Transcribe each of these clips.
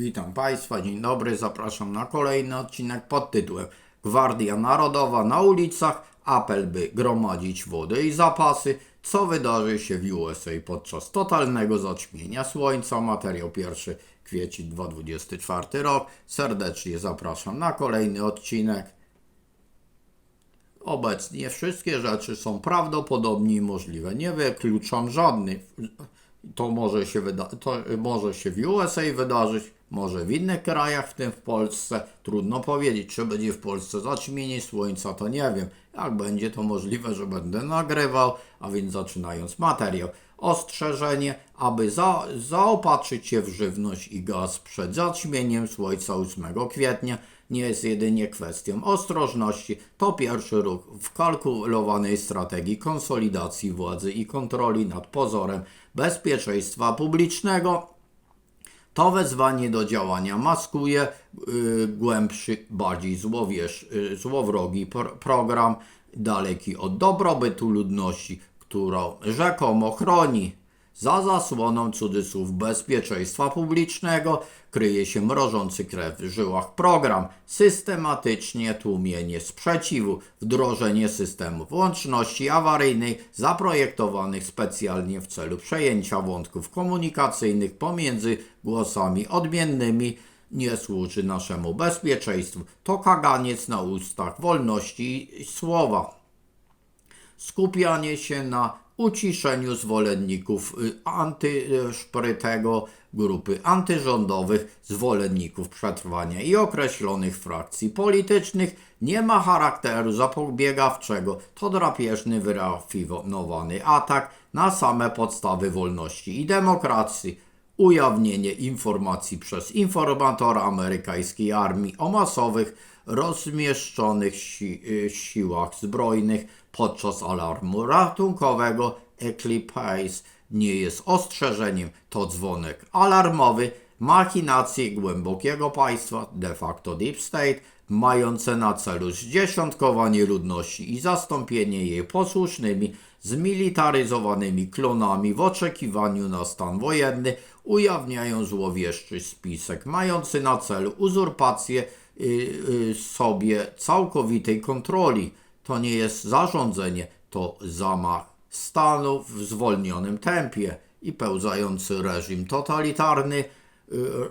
Witam Państwa, dzień dobry, zapraszam na kolejny odcinek pod tytułem Gwardia Narodowa na ulicach, apel by gromadzić wodę i zapasy, co wydarzy się w USA podczas totalnego zaćmienia słońca, materiał pierwszy kwiecień 2024 rok, serdecznie zapraszam na kolejny odcinek. Obecnie wszystkie rzeczy są prawdopodobnie i możliwe. Nie wykluczam żadnych. To może się, wyda- to może się w USA wydarzyć, może w innych krajach, w tym w Polsce. Trudno powiedzieć, czy będzie w Polsce zaćmienie słońca, to nie wiem. Jak będzie to możliwe, że będę nagrywał, a więc zaczynając materiał. Ostrzeżenie, aby za, zaopatrzyć się w żywność i gaz przed zaćmieniem słońca 8 kwietnia nie jest jedynie kwestią ostrożności. To pierwszy ruch w kalkulowanej strategii konsolidacji władzy i kontroli nad pozorem bezpieczeństwa publicznego. To wezwanie do działania maskuje y, głębszy, bardziej złowiesz, y, złowrogi pro, program, daleki od dobrobytu ludności, którą rzekomo chroni. Za zasłoną cudzysłów bezpieczeństwa publicznego kryje się mrożący krew w żyłach program, systematycznie tłumienie sprzeciwu, wdrożenie systemów łączności awaryjnej zaprojektowanych specjalnie w celu przejęcia wątków komunikacyjnych pomiędzy głosami odmiennymi. Nie służy naszemu bezpieczeństwu. To kaganiec na ustach wolności słowa. Skupianie się na uciszeniu zwolenników y, antyszprytego grupy antyrządowych, zwolenników przetrwania i określonych frakcji politycznych nie ma charakteru zapobiegawczego. To drapieżny, wyrafinowany atak na same podstawy wolności i demokracji ujawnienie informacji przez informatora amerykańskiej armii o masowych rozmieszczonych si y, siłach zbrojnych podczas alarmu ratunkowego Eclipse nie jest ostrzeżeniem, to dzwonek alarmowy, machinacje głębokiego państwa, de facto deep state, mające na celu zdziesiątkowanie ludności i zastąpienie jej posłusznymi, zmilitaryzowanymi klonami w oczekiwaniu na stan wojenny, ujawniają złowieszczy spisek mający na celu uzurpację sobie całkowitej kontroli. To nie jest zarządzenie, to zamach stanu w zwolnionym tempie i pełzający reżim totalitarny. Y,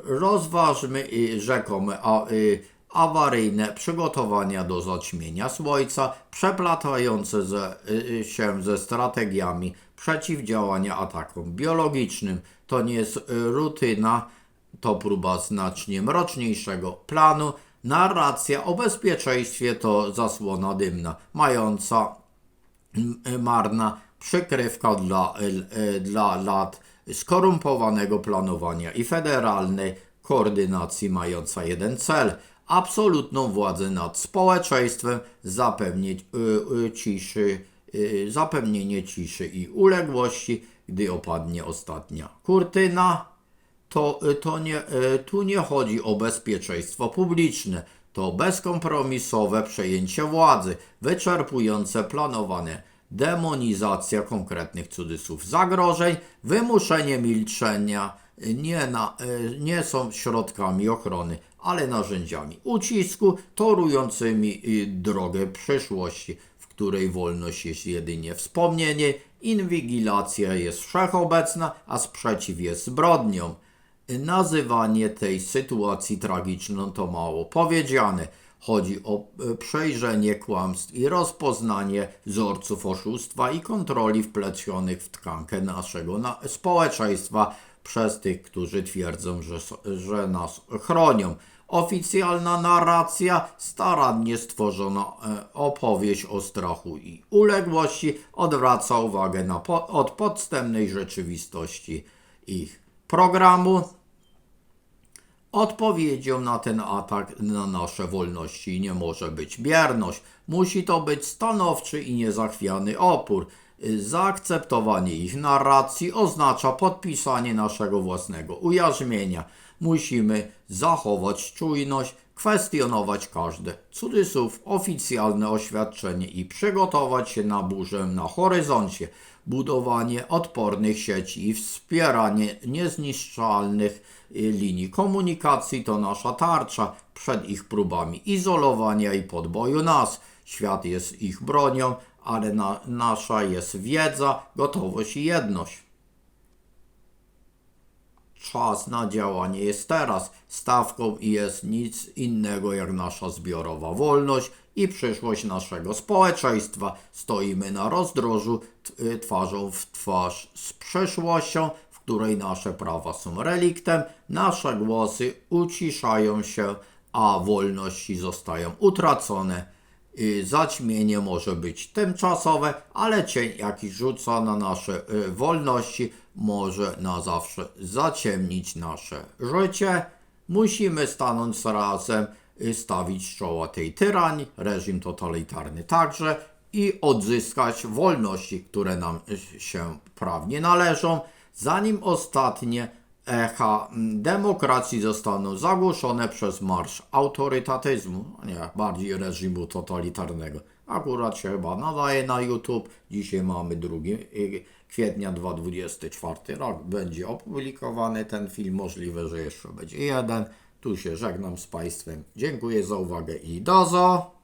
Rozważmy y, rzekome y, awaryjne przygotowania do zaćmienia słońca, przeplatające ze, y, się ze strategiami przeciwdziałania atakom biologicznym. To nie jest y, rutyna, to próba znacznie mroczniejszego planu. Narracja o bezpieczeństwie to zasłona dymna, mająca m- marna przykrywka dla, y, dla lat skorumpowanego planowania i federalnej koordynacji mająca jeden cel absolutną władzę nad społeczeństwem, zapewnić y, y, ciszy, y, zapewnienie ciszy i uległości, gdy opadnie ostatnia kurtyna to, to nie, e, tu nie chodzi o bezpieczeństwo publiczne. To bezkompromisowe przejęcie władzy, wyczerpujące planowane demonizacja konkretnych cudzysłów zagrożeń, wymuszenie milczenia nie, na, e, nie są środkami ochrony, ale narzędziami ucisku torującymi y, drogę przyszłości, w której wolność jest jedynie wspomnienie, inwigilacja jest wszechobecna, a sprzeciw jest zbrodnią. Nazywanie tej sytuacji tragiczną to mało powiedziane. Chodzi o e, przejrzenie kłamstw i rozpoznanie wzorców oszustwa i kontroli wplecionych w tkankę naszego na społeczeństwa przez tych, którzy twierdzą, że, że nas chronią. Oficjalna narracja, starannie stworzona e, opowieść o strachu i uległości odwraca uwagę po, od podstępnej rzeczywistości ich programu. Odpowiedzią na ten atak na nasze wolności nie może być bierność. Musi to być stanowczy i niezachwiany opór. Zaakceptowanie ich narracji oznacza podpisanie naszego własnego ujarzmienia. Musimy zachować czujność, kwestionować każde cudzysłów oficjalne oświadczenie i przygotować się na burzę na horyzoncie, budowanie odpornych sieci i wspieranie niezniszczalnych y, linii komunikacji to nasza tarcza przed ich próbami izolowania i podboju nas. Świat jest ich bronią, ale na, nasza jest wiedza, gotowość i jedność. Czas na działanie jest teraz. Stawką jest nic innego jak nasza zbiorowa wolność i przyszłość naszego społeczeństwa. Stoimy na rozdrożu y, twarzą w twarz z przeszłością, w której nasze prawa są reliktem, nasze głosy uciszają się, a wolności zostają utracone. Y, Zaćmienie może być tymczasowe, ale cień, jaki rzuca na nasze y, wolności, może na zawsze zaciemnić nasze życie. Musimy stanąć razem, stawić czoła tej tyranii, reżim totalitarny także i odzyskać wolności, które nam się prawnie należą, zanim ostatnie echa demokracji zostaną zagłuszone przez marsz autorytatyzmu, nie, bardziej reżimu totalitarnego. Akurat się chyba nadaje na YouTube. Dzisiaj mamy 2 y, kwietnia 2024 rok. Będzie opublikowany ten film. Możliwe, że jeszcze będzie jeden. Tu się żegnam z Państwem. Dziękuję za uwagę i do zo.